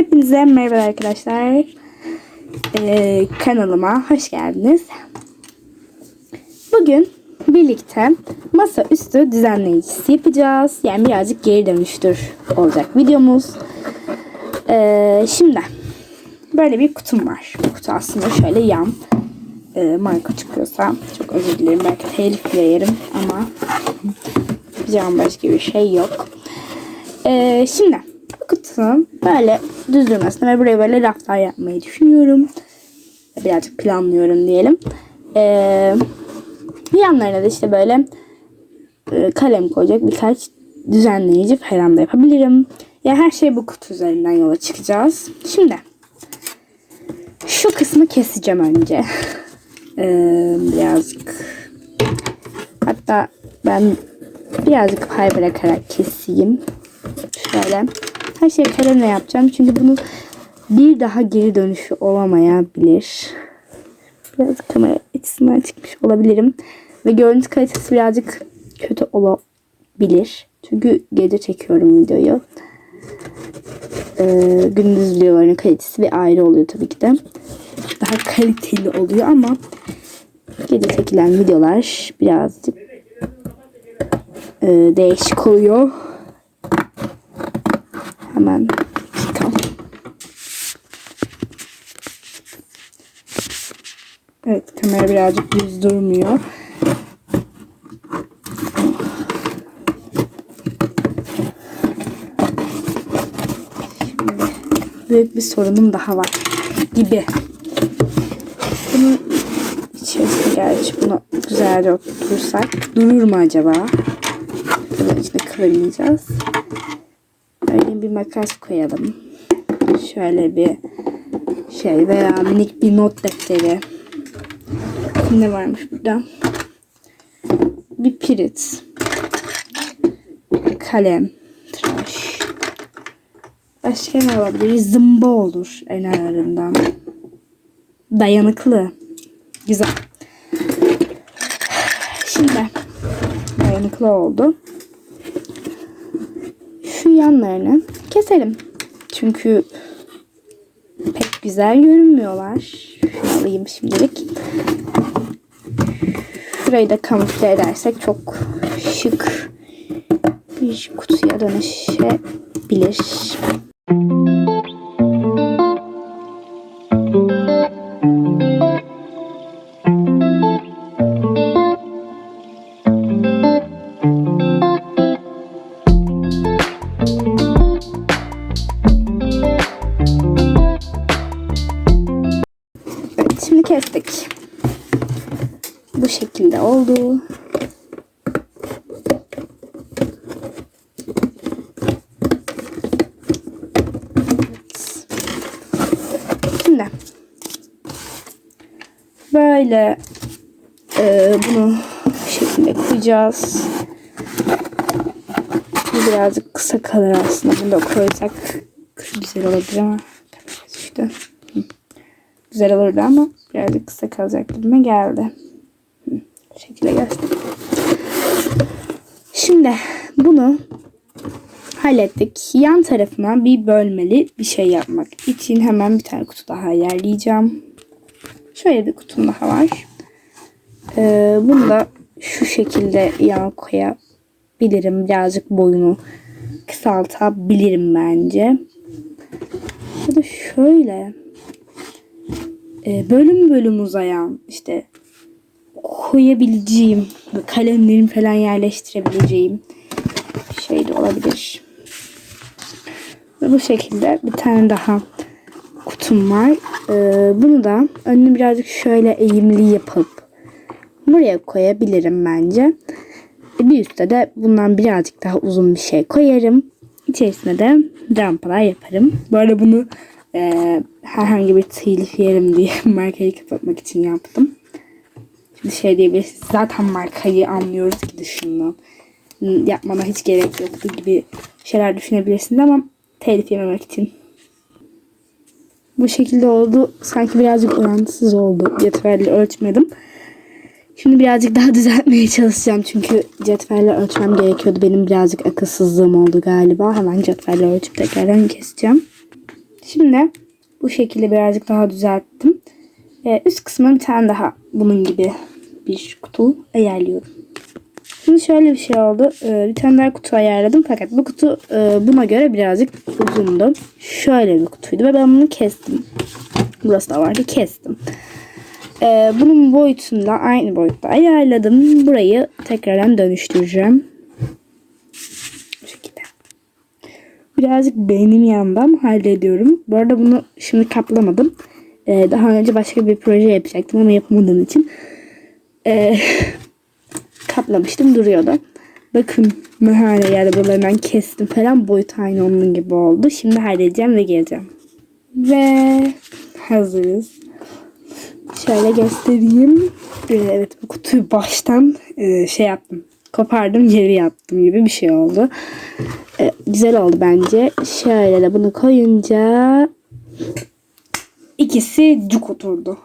Hepinize merhaba arkadaşlar. Ee, kanalıma hoş geldiniz. Bugün birlikte masa üstü düzenleyicisi yapacağız. Yani birazcık geri dönüştür olacak videomuz. Ee, şimdi böyle bir kutum var. Kutu aslında şöyle yan. Ee, marka çıkıyorsa çok özür dilerim. Belki telif yerim ama yapacağım başka bir şey yok. Ee, şimdi kutunun böyle düz durmasını ve buraya böyle raflar yapmayı düşünüyorum. Birazcık planlıyorum diyelim. Ee, yanlarına da işte böyle e, kalem koyacak birkaç düzenleyici falan da yapabilirim. Ya her şey bu kutu üzerinden yola çıkacağız. Şimdi şu kısmı keseceğim önce. Ee, birazcık hatta ben birazcık pay bırakarak keseyim. Şöyle. Her şeyi kalemle yapacağım. Çünkü bunun bir daha geri dönüşü olamayabilir. Biraz kamera açısından çıkmış olabilirim. Ve görüntü kalitesi birazcık kötü olabilir. Çünkü gece çekiyorum videoyu. Ee, gündüz videoların kalitesi bir ayrı oluyor tabii ki de. Daha kaliteli oluyor ama gece çekilen videolar birazcık e, değişik oluyor. Hemen dakika. Evet kamera birazcık düz durmuyor. Şimdi büyük bir sorunum daha var gibi. Bunun içerisine gerçi bunu güzelce oturtursak durur mu acaba? Bunun içine kıramayacağız. Böyle bir makas koyalım. Şöyle bir şey veya minik bir not defteri. Ne varmış burada? Bir pirit. Kalem. Tıraş. Başka ne olabilir? Zımba olur en ağırından. Dayanıklı. Güzel. Şimdi dayanıklı oldu yanlarını keselim. Çünkü pek güzel görünmüyorlar. Alayım şimdilik. Şurayı da kamufle edersek çok şık bir kutuya dönüşebilir. Şimdi böyle e, bunu bu şekilde koyacağız. Bu birazcık kısa kalır aslında. Bunu da koysak güzel olabilir ama işte güzel olurdu ama birazcık kısa kalacak gibime geldi. Bu şekilde gelsin. Şimdi bunu hallettik. Yan tarafına bir bölmeli bir şey yapmak için hemen bir tane kutu daha ayarlayacağım. Şöyle bir kutum daha var. Ee, bunu da şu şekilde yan koyabilirim. Birazcık boyunu kısaltabilirim bence. Ya da şöyle e, bölüm bölüm uzayan işte koyabileceğim kalemlerim falan yerleştirebileceğim şey de olabilir. Ve bu şekilde bir tane daha kutum var. Ee, bunu da önünü birazcık şöyle eğimli yapıp buraya koyabilirim bence. E, bir üstte de bundan birazcık daha uzun bir şey koyarım. İçerisine de rampalar yaparım. Bu arada bunu e, herhangi bir telif yerim diye markayı kapatmak için yaptım. Şimdi şey diyebilirsiniz. Zaten markayı anlıyoruz ki dışından. Yapmana hiç gerek yoktu gibi şeyler düşünebilirsiniz ama telif yememek için. Bu şekilde oldu. Sanki birazcık orantısız oldu. Cetvelle ölçmedim. Şimdi birazcık daha düzeltmeye çalışacağım. Çünkü cetvelle ölçmem gerekiyordu. Benim birazcık akılsızlığım oldu galiba. Hemen cetvelle ölçüp tekrardan keseceğim. Şimdi bu şekilde birazcık daha düzelttim. Ee, üst kısmına bir tane daha bunun gibi bir kutu ayarlıyorum. Şimdi şöyle bir şey oldu. Ee, bir tane daha kutu ayarladım fakat bu kutu e, buna göre birazcık uzundu. Şöyle bir kutuydu ve ben bunu kestim. Burası da vardı kestim. Ee, bunun boyutunda aynı boyutta ayarladım. Burayı tekrardan dönüştüreceğim. Bu şekilde. Birazcık beynim yandan hallediyorum. Bu arada bunu şimdi kaplamadım. Ee, daha önce başka bir proje yapacaktım ama yapamadığım için ee, kaplamıştım duruyordu. Bakın mehane yerde buralarından kestim falan boyut aynı onun gibi oldu. Şimdi halledeceğim ve geleceğim. Ve hazırız. Şöyle göstereyim. Ee, evet bu kutuyu baştan e, şey yaptım. Kopardım geri yaptım gibi bir şey oldu. Ee, güzel oldu bence. Şöyle de bunu koyunca ikisi cuk oturdu.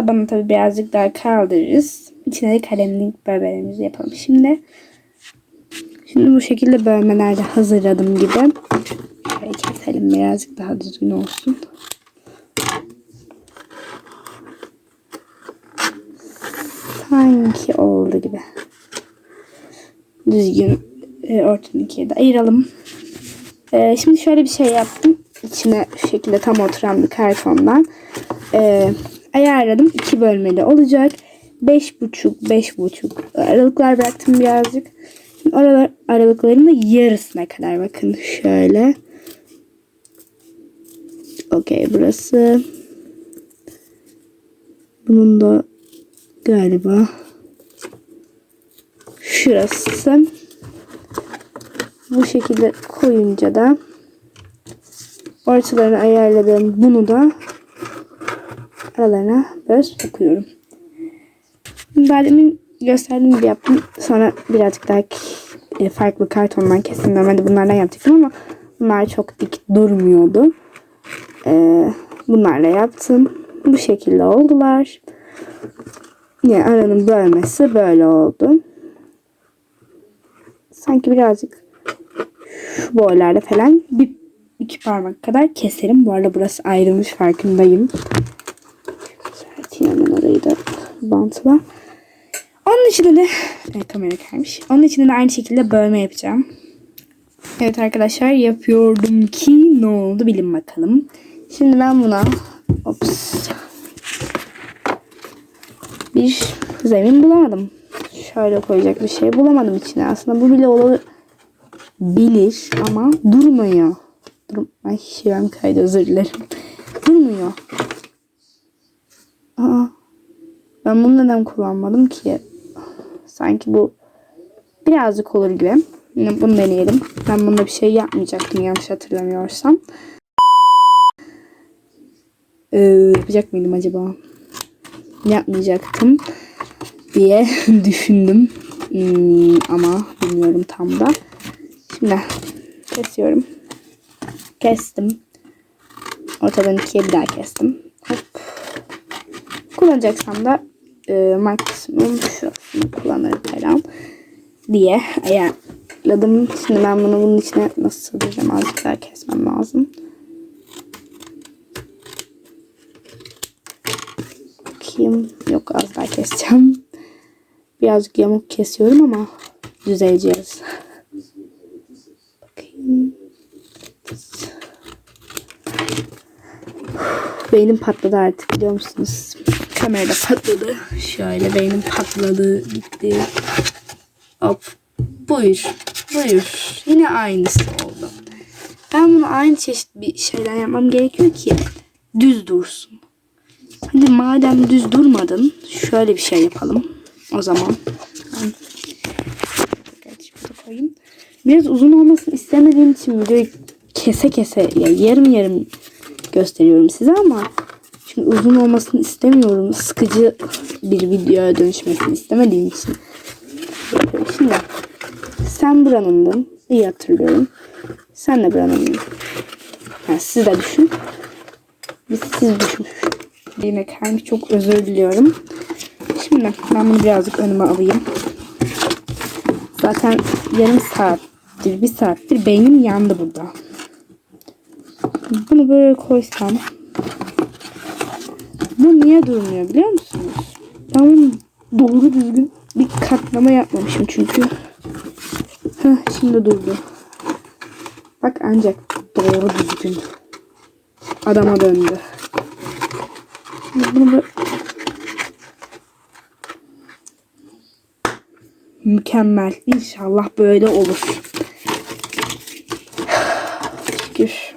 Tabanı tabii birazcık daha kaldırırız. İçine de kalemlik bölmelerimizi yapalım. Şimdi şimdi bu şekilde bölmeler de hazırladım gibi. Şöyle keselim birazcık daha düzgün olsun. Sanki oldu gibi. Düzgün e, ortadan ikiye de ayıralım. E, şimdi şöyle bir şey yaptım. İçine şu şekilde tam oturan bir kartondan e, ayarladım. İki bölmeli olacak. Beş buçuk, beş buçuk aralıklar bıraktım birazcık. Şimdi oralar aralıkların da yarısına kadar bakın şöyle. Okey burası. Bunun da galiba şurası. Bu şekilde koyunca da ortalarını ayarladığım bunu da aralarına böyle sokuyorum. Daha gösterdiğim gibi yaptım. Sonra birazcık daha e, farklı kartondan kesin. Normalde bunlardan yapacaktım ama bunlar çok dik durmuyordu. Ee, bunlarla yaptım. Bu şekilde oldular. Yani aranın bölmesi böyle oldu. Sanki birazcık şu boylarda falan bir iki parmak kadar keserim. Bu arada burası ayrılmış farkındayım. Da bantla. Onun içinde de evet, kamera kaymış. Onun içinde de aynı şekilde bölme yapacağım. Evet arkadaşlar yapıyordum ki ne oldu bilin bakalım. Şimdi ben buna ops bir zemin bulamadım. Şöyle koyacak bir şey bulamadım içine. Aslında bu bile olabilir ama durmuyor. Dur Ay şivem kaydı özür dilerim. Durmuyor. Aa, ben bunu neden kullanmadım ki? Sanki bu birazcık olur gibi. Yine bunu deneyelim. Ben bunda bir şey yapmayacaktım yanlış hatırlamıyorsam. Ee, yapacak mıydım acaba? Yapmayacaktım diye düşündüm. Hmm, ama bilmiyorum tam da. Şimdi kesiyorum. Kestim. Ortadan ikiye bir daha kestim. Hop. Kullanacaksam da e, maksimum şurasını kullanırım falan diye ayarladım. Şimdi ben bunu bunun içine nasıl sığdıracağım? Azıcık daha kesmem lazım. Bakayım. Yok az daha keseceğim. Birazcık yamuk kesiyorum ama düzeleceğiz. Bakayım. Beynim patladı artık biliyor musunuz? Kamerada patladı. Şöyle beynim patladı. Gitti. Hop. Buyur. Buyur. Yine aynısı oldu. Ben bunu aynı çeşit bir şeyler yapmam gerekiyor ki düz dursun. Hadi madem düz durmadın şöyle bir şey yapalım. O zaman koyayım. Biraz uzun olmasını istemediğim için videoyu kese kese ya yarım yarım gösteriyorum size ama çünkü uzun olmasını istemiyorum. Sıkıcı bir videoya dönüşmesini istemediğim için. Şimdi sen buranındın. İyi hatırlıyorum. Sen de buranındın. Yani siz de düşün. Biz siz düşün. Yine kalmış çok özür diliyorum. Şimdi ben bunu birazcık önüme alayım. Zaten yarım saattir, bir saattir beynim yandı burada. Bunu böyle koysam. Bu niye durmuyor biliyor musunuz? Ben bunu doğru düzgün bir katlama yapmamışım çünkü. Heh, şimdi durdu. Bak ancak doğru düzgün adama döndü. Bunu. Mükemmel. İnşallah böyle olur. Şükür.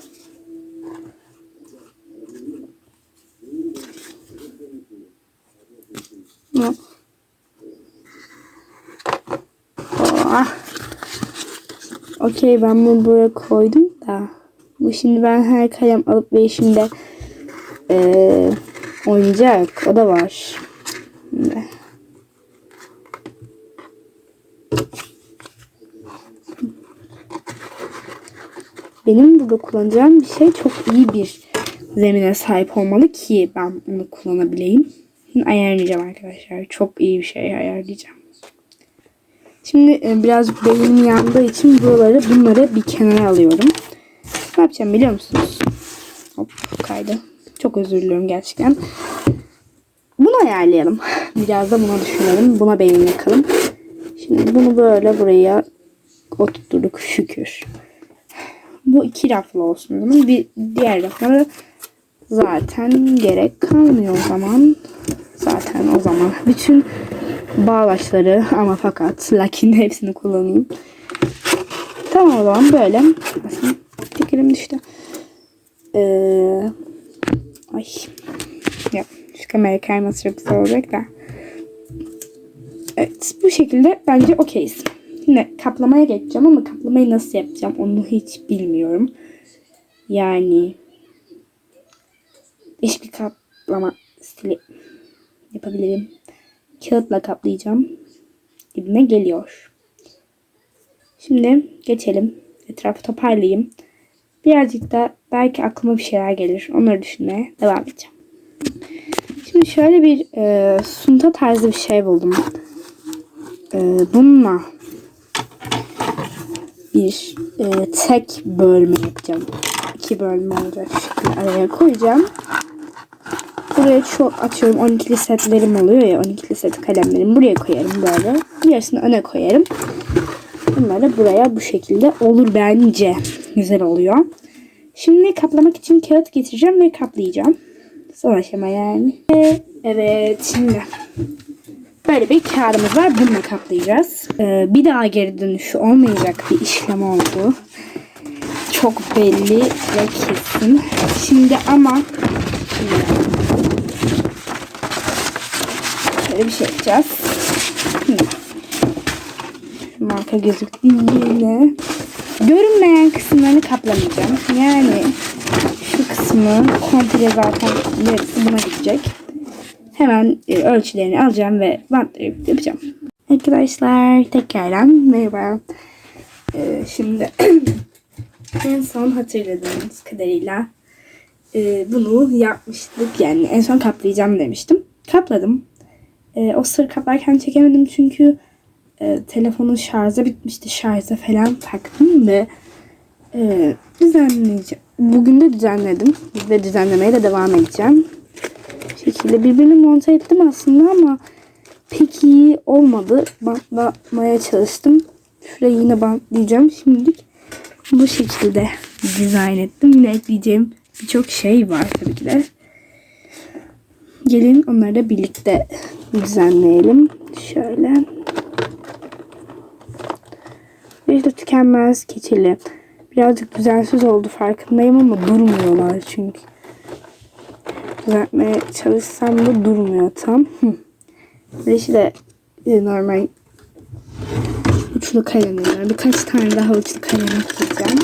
Okey ben bunu buraya koydum da. Bu şimdi ben her kalem alıp ve şimdi eee oynayacak. O da var. Şimdi. Benim burada kullanacağım bir şey çok iyi bir zemine sahip olmalı ki ben bunu kullanabileyim. Ayarlayacağım arkadaşlar. Çok iyi bir şey ayarlayacağım. Şimdi e, birazcık beynim yandığı için buraları bunları bir kenara alıyorum. Ne yapacağım biliyor musunuz? Hop kaydı. Çok özür diliyorum gerçekten. Bunu ayarlayalım. Biraz da buna düşünelim. Buna beyin yakalım. Şimdi bunu böyle buraya oturtturduk şükür. Bu iki raflı olsun zaman. Bir diğer raflara zaten gerek kalmıyor o zaman. Zaten o zaman bütün bağlaçları ama fakat lakin hepsini kullanayım. Tamam o zaman böyle. Aslında elim düştü. Ee, ay. Ya, şu kamera kayması çok güzel olacak da. Evet bu şekilde bence okeyiz. Şimdi kaplamaya geçeceğim ama kaplamayı nasıl yapacağım onu hiç bilmiyorum. Yani değişik bir kaplama stili yapabilirim. Kağıtla kaplayacağım. Gibime geliyor. Şimdi geçelim. Etrafı toparlayayım. Birazcık da belki aklıma bir şeyler gelir. Onları düşünmeye devam edeceğim. Şimdi şöyle bir e, sunta tarzı bir şey buldum. E, bununla bir e, tek bölme yapacağım. İki bölme olacak şekilde araya koyacağım. Buraya çok atıyorum 12'li setlerim oluyor ya 12'li set kalemlerim. Buraya koyarım böyle. Diğerisini öne koyarım. Bunlar da buraya bu şekilde olur bence. Güzel oluyor. Şimdi kaplamak için kağıt getireceğim ve kaplayacağım. Son aşama yani. Evet şimdi böyle bir kağıdımız var. Bununla kaplayacağız. Ee, bir daha geri dönüşü olmayacak bir işlem oldu. Çok belli ve kesin. Şimdi ama şöyle bir şey yapacağız. Şimdi. Şu marka gözüktü yine. Görünmeyen kısımlarını kaplamayacağım. Yani şu kısmı komple zaten yarısı buna gidecek. Hemen e, ölçülerini alacağım ve bantlayıp yapacağım. Arkadaşlar tekrardan merhaba. Ee, şimdi en son hatırladığınız kadarıyla e, bunu yapmıştık. Yani en son kaplayacağım demiştim. Kapladım. E, o sır kaplarken çekemedim çünkü e, telefonun şarjı bitmişti. Şarja falan taktım ve e, düzenleyeceğim. Bugün de düzenledim ve düzenlemeye de devam edeceğim. Bu şekilde birbirini monte ettim aslında ama pek iyi olmadı. Bantlamaya çalıştım. Şurayı yine bantlayacağım. Şimdilik bu şekilde dizayn ettim. Yine ekleyeceğim birçok şey var tabii ki de. Gelin onları da birlikte düzenleyelim. Şöyle. Bir de tükenmez keçili. Birazcık düzensiz oldu farkındayım ama durmuyorlar çünkü. Düzeltmeye çalışsam da durmuyor tam. Beşi de normal uçlu kalemim var. Birkaç tane daha uçlu kalem ekleyeceğim.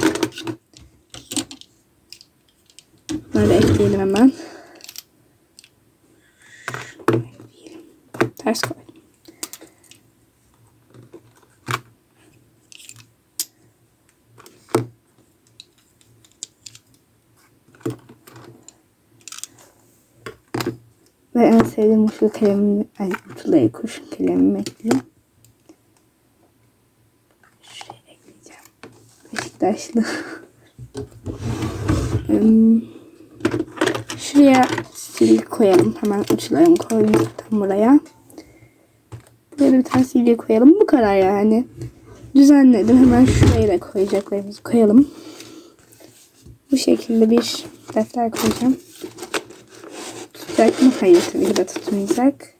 Böyle ekleyelim hemen. Ters koy. Ve en sevdiğim uçlu kalemimi, ay uçlu kurşun kalemimi ekliyorum. Şuraya ekleyeceğim. Beşiktaşlı. Şuraya silgi koyalım. Hemen uçlarını koydum tam buraya. Da bir tane silgi koyalım. Bu kadar yani. Düzenledim. Hemen şuraya da koyacaklarımızı koyalım. Bu şekilde bir defter koyacağım. Tutacak mı? Hayır tabii ki de tutmayacak.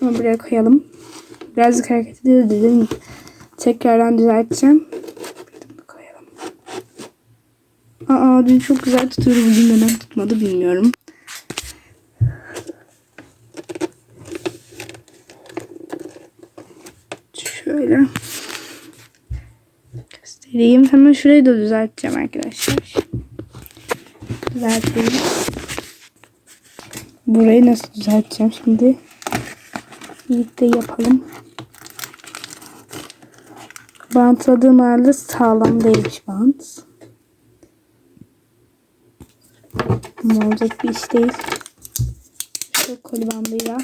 Ama buraya koyalım. Birazcık hareket ediyor dedim. Tekrardan düzelteceğim. Aa dün çok güzel tutuyordu. Bugün neden tutmadı bilmiyorum. Şöyle. Göstereyim. Hemen şurayı da düzelteceğim arkadaşlar. Düzeltelim. Burayı nasıl düzelteceğim şimdi? Birlikte yapalım. Bantladığım halde sağlam değilmiş bant. Ama olacak bir iş değil. Şu koli bandıyla.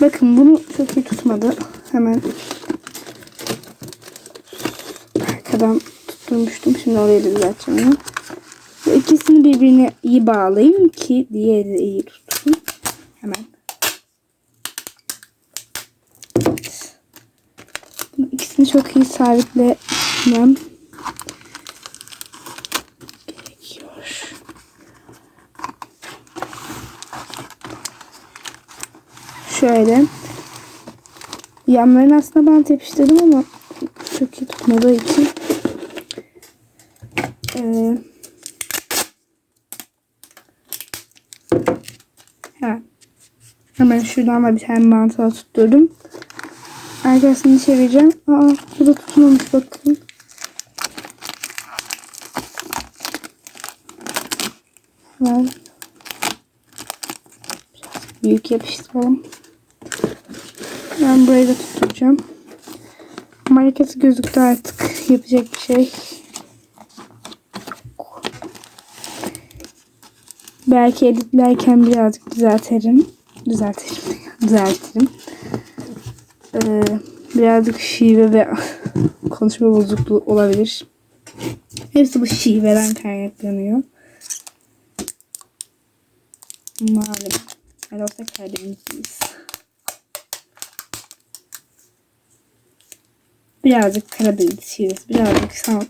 Bakın bunu çok iyi tutmadı. Hemen arkadan tutturmuştum. Şimdi oraya da düzelteceğim. Bu ikisini birbirine iyi bağlayayım ki diğeri de iyi tutsun. Hemen. Evet. Bu ikisini çok iyi sabitlemem Şöyle. Yanlarına aslında bant yapıştırdım ama çok iyi tutmadığı için ee, hemen, hemen şuradan da bir tane bantla tutturdum. Arkasını çevireceğim. Aa bu da tutmamış bakın. Hemen büyük yapıştıralım. Ben burayı da tutturacağım. Markası gözüktü artık. Yapacak bir şey. Belki editlerken birazcık düzeltirim. Düzeltirim. Düzeltirim. Ee, birazcık şive ve konuşma bozukluğu olabilir. Hepsi bu şiveden kaynaklanıyor. Malum. Olsa Karadenizliyiz. Birazcık Karadeniz şivesi, birazcık san,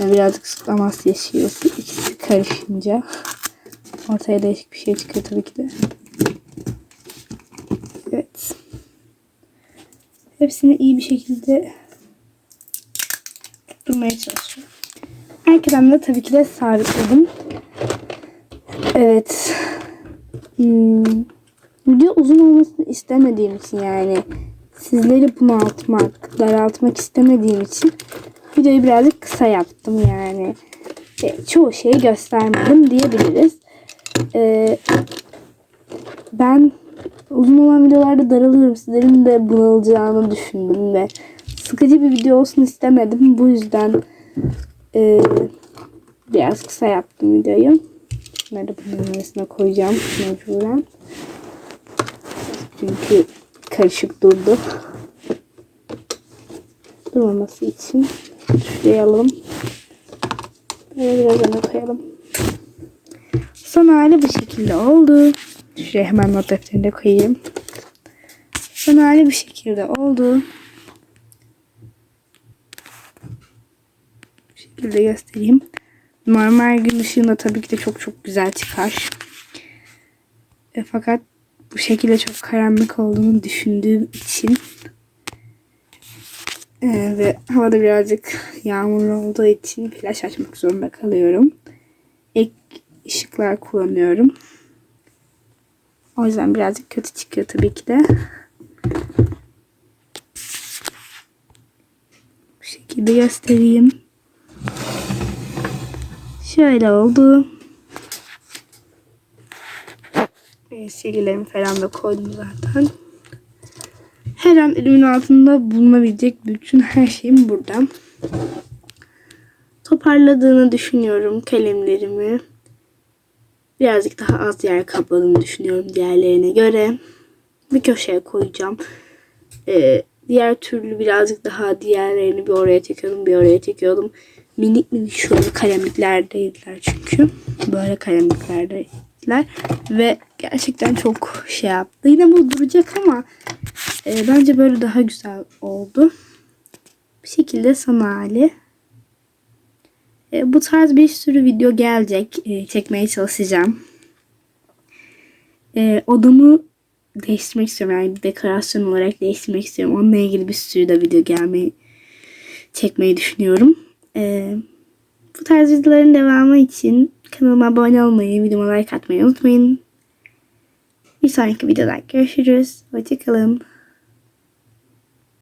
birazcık Amasya şivesi. İkisi karışınca ortaya değişik bir şey çıkıyor tabii ki de. Evet. Hepsini iyi bir şekilde tutturmaya çalışıyorum. Arkadan da tabii ki de sabitledim. Evet. Hmm, video uzun olmasını istemediğim için yani sizleri bunaltmak, daraltmak istemediğim için videoyu birazcık kısa yaptım yani. E, çoğu şeyi göstermedim diyebiliriz. E, ben uzun olan videolarda daralıyorum. Sizlerin de bunalacağını düşündüm ve sıkıcı bir video olsun istemedim. Bu yüzden e, biraz kısa yaptım videoyu. Bunları da bunun arasına koyacağım mecburen. Çünkü karışık durdu. Durmaması için şuraya alalım. Böyle biraz öne koyalım. Son hali bu şekilde oldu. Şuraya hemen not defterini de koyayım. Son hali bu şekilde oldu. Bu şekilde göstereyim. Normal gün ışığında tabii ki de çok çok güzel çıkar. E, fakat bu şekilde çok karanlık olduğunu düşündüğüm için e, ve havada birazcık yağmurlu olduğu için flash açmak zorunda kalıyorum. Ek ışıklar kullanıyorum. O yüzden birazcık kötü çıkıyor tabii ki de. Bu şekilde göstereyim. Şöyle oldu. E, silgilerimi falan da koydum zaten. Her an elimin altında bulunabilecek bütün her şeyim burada. Toparladığını düşünüyorum kalemlerimi. birazcık daha az yer kapladığını düşünüyorum diğerlerine göre. Bir köşeye koyacağım. Ee, diğer türlü birazcık daha diğerlerini bir oraya çekiyordum bir oraya çekiyordum. Minik minik şöyle kalemliklerdeydiler çünkü. Böyle kalemliklerdeydiler. Ve gerçekten çok şey yaptı. Yine bu duracak ama e, bence böyle daha güzel oldu. Bir şekilde son hali. E, bu tarz bir sürü video gelecek. E, çekmeye çalışacağım. E, odamı değiştirmek istiyorum. Yani dekorasyon olarak değiştirmek istiyorum. Onunla ilgili bir sürü de video gelmeyi çekmeyi düşünüyorum. E, bu tarz videoların devamı için kanalıma abone olmayı, videoma like atmayı unutmayın. Bir sonraki videoda görüşürüz. Hoşçakalın.